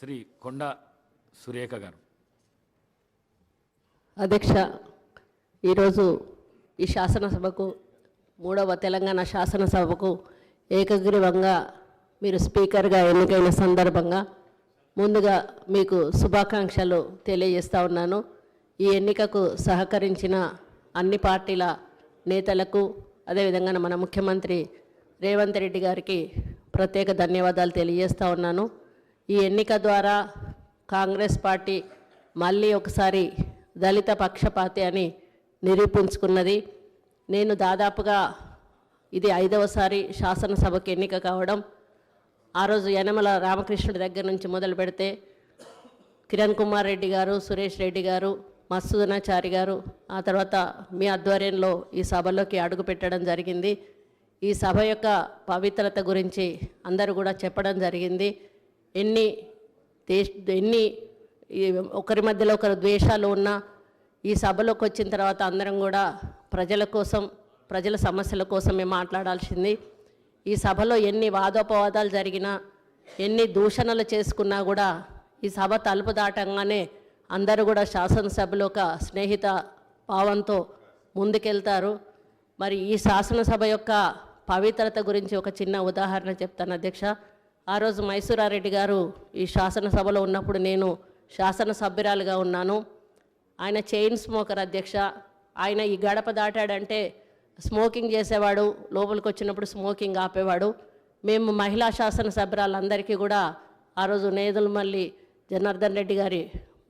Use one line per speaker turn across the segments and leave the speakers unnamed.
శ్రీ కొండ సురేఖ గారు.
అధ్యక్ష ఈరోజు ఈ శాసనసభకు మూడవ తెలంగాణ శాసనసభకు ఏకగ్రీవంగా మీరు స్పీకర్గా ఎన్నికైన సందర్భంగా ముందుగా మీకు శుభాకాంక్షలు తెలియజేస్తూ ఉన్నాను. ఈ ఎన్నికకు సహకరించిన అన్ని పార్టీల నేతలకు అదేవిధంగా మన ముఖ్యమంత్రి రేవంత్ రెడ్డి గారికి ప్రత్యేక ధన్యవాదాలు తెలియజేస్తా ఉన్నాను. ఈ ఎన్నిక ద్వారా కాంగ్రెస్ పార్టీ మళ్ళీ ఒకసారి దళిత పక్షపాతి అని నిరూపించుకున్నది. నేను దాదాపుగా ఇది ఐదవసారి శాసనసభకు ఎన్నిక కావడం. ఆ రోజు యనమల రామకృష్ణుడి దగ్గర నుంచి మొదలు పెడితే కిరణ్ కుమార్ రెడ్డి గారు సురేష్ రెడ్డి గారు మత్సూదనాచారి గారు ఆ తర్వాత మీ ఆధ్వర్యంలో ఈ సభలోకి అడుగు పెట్టడం జరిగింది. ఈ సభ యొక్క పవిత్రత గురించి అందరూ కూడా చెప్పడం జరిగింది. ఎన్ని దేశ ఎన్ని ఒకరి మధ్యలో ఒకరు ద్వేషాలు ఉన్నా ఈ సభలోకి వచ్చిన తర్వాత అందరం కూడా ప్రజల కోసం ప్రజల సమస్యల కోసమే మాట్లాడాల్సింది. ఈ సభలో ఎన్ని వాదోపవాదాలు జరిగినా ఎన్ని దూషణలు చేసుకున్నా కూడా ఈ సభ తలుపు దాటంగానే అందరూ కూడా శాసనసభలో ఒక స్నేహిత భావంతో ముందుకెళ్తారు. మరి ఈ శాసనసభ యొక్క పవిత్రత గురించి ఒక చిన్న ఉదాహరణ చెప్తాను అధ్యక్ష. ఆ రోజు మైసూరారెడ్డి గారు ఈ శాసనసభలో ఉన్నప్పుడు నేను శాసనసభ్యురాలుగా ఉన్నాను. ఆయన చైన్ స్మోకర్ అధ్యక్ష. ఆయన ఈ గడప దాటాడంటే స్మోకింగ్ చేసేవాడు లోపలికి వచ్చినప్పుడు స్మోకింగ్ ఆపేవాడు. మేము మహిళా శాసనసభ్యురాలందరికీ కూడా ఆ రోజు నేదులమల్లి జనార్దన్ రెడ్డి గారి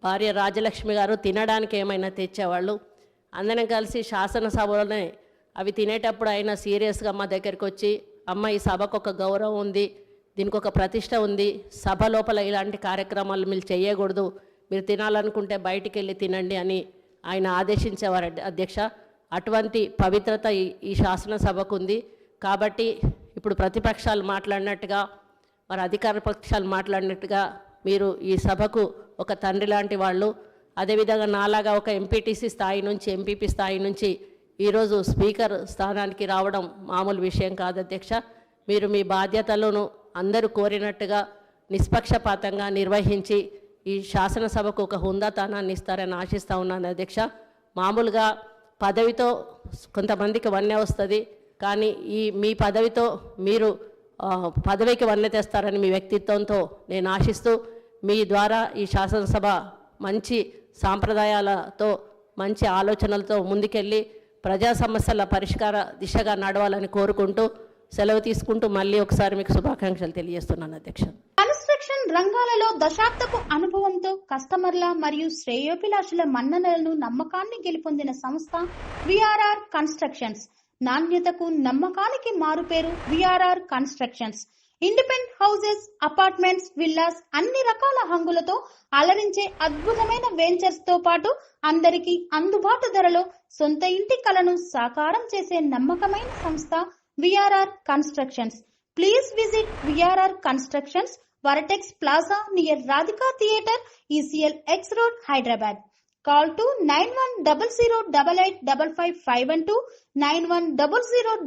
భార్య రాజలక్ష్మి గారు తినడానికి ఏమైనా తెచ్చేవాళ్ళు. అందరం కలిసి శాసనసభలోనే అవి తినేటప్పుడు ఆయన సీరియస్గా మా దగ్గరికి వచ్చి అమ్మ ఈ సభకు ఒక గౌరవం ఉంది. దీనికి ఒక ప్రతిష్ట ఉంది. సభ లోపల ఇలాంటి కార్యక్రమాలు మీరు చేయకూడదు. మీరు తినాలనుకుంటే బయటికి వెళ్ళి తినండి అని ఆయన ఆదేశించేవారు అధ్యక్ష. అటువంటి పవిత్రత ఈ ఈ శాసనసభకు ఉంది కాబట్టి ఇప్పుడు ప్రతిపక్షాలు మాట్లాడినట్టుగా మరి అధికార పక్షాలు మాట్లాడినట్టుగా మీరు ఈ సభకు ఒక తండ్రి లాంటి వాళ్ళు అదేవిధంగా నాలాగా ఒక ఎంపీటీసీ స్థాయి నుంచి ఎంపీపీ స్థాయి నుంచి ఈరోజు స్పీకర్ స్థానానికి రావడం మామూలు విషయం కాదు అధ్యక్ష. మీరు మీ బాధ్యతలను అందరూ కోరినట్టుగా నిష్పక్షపాతంగా నిర్వహించి ఈ శాసనసభకు ఒక హుందాతానాన్ని ఇస్తారని ఆశిస్తూ ఉన్నాను అధ్యక్ష. మామూలుగా పదవితో కొంతమందికి వన్నె వస్తుంది కానీ ఈ మీ పదవితో మీరు పదవికి వన్నె తెస్తారని మీ వ్యక్తిత్వంతో నేను ఆశిస్తూ మీ ద్వారా ఈ శాసనసభ మంచి సాంప్రదాయాలతో మంచి ఆలోచనలతో ముందుకెళ్ళి ప్రజా సమస్యల పరిష్కార దిశగా నడవాలని కోరుకుంటూ సెలవు తీసుకుంటూ మళ్ళీ ఒకసారి మీకు శుభాకాంక్షలు తెలియజేస్తున్నాను అధ్యక్ష.
కన్స్ట్రక్షన్ రంగాలలో దశాబ్దపు అనుభవంతో కస్టమర్ల మరియు శ్రేయోభిలాషుల మన్ననలను నమ్మకాన్ని గెలుపొందిన సంస్థ విఆర్ఆర్ కన్స్ట్రక్షన్స్. నాణ్యతకు నమ్మకానికి మారుపేరు VRR constructions. Independent houses apartments villas అన్ని రకాల హంగులతో అలరించే అద్భుతమైన వెంచర్స్తో పాటు అందరికీ అందుబాటు ధరలో సొంత ఇంటి కలను సాకారం చేసే నమ్మకమైన సంస్థ VRR Constructions. Please visit VRR Constructions, Vertex Plaza near Radhika Theatre, ECL X Road, Hyderabad. Call to 9100 8855 and 9100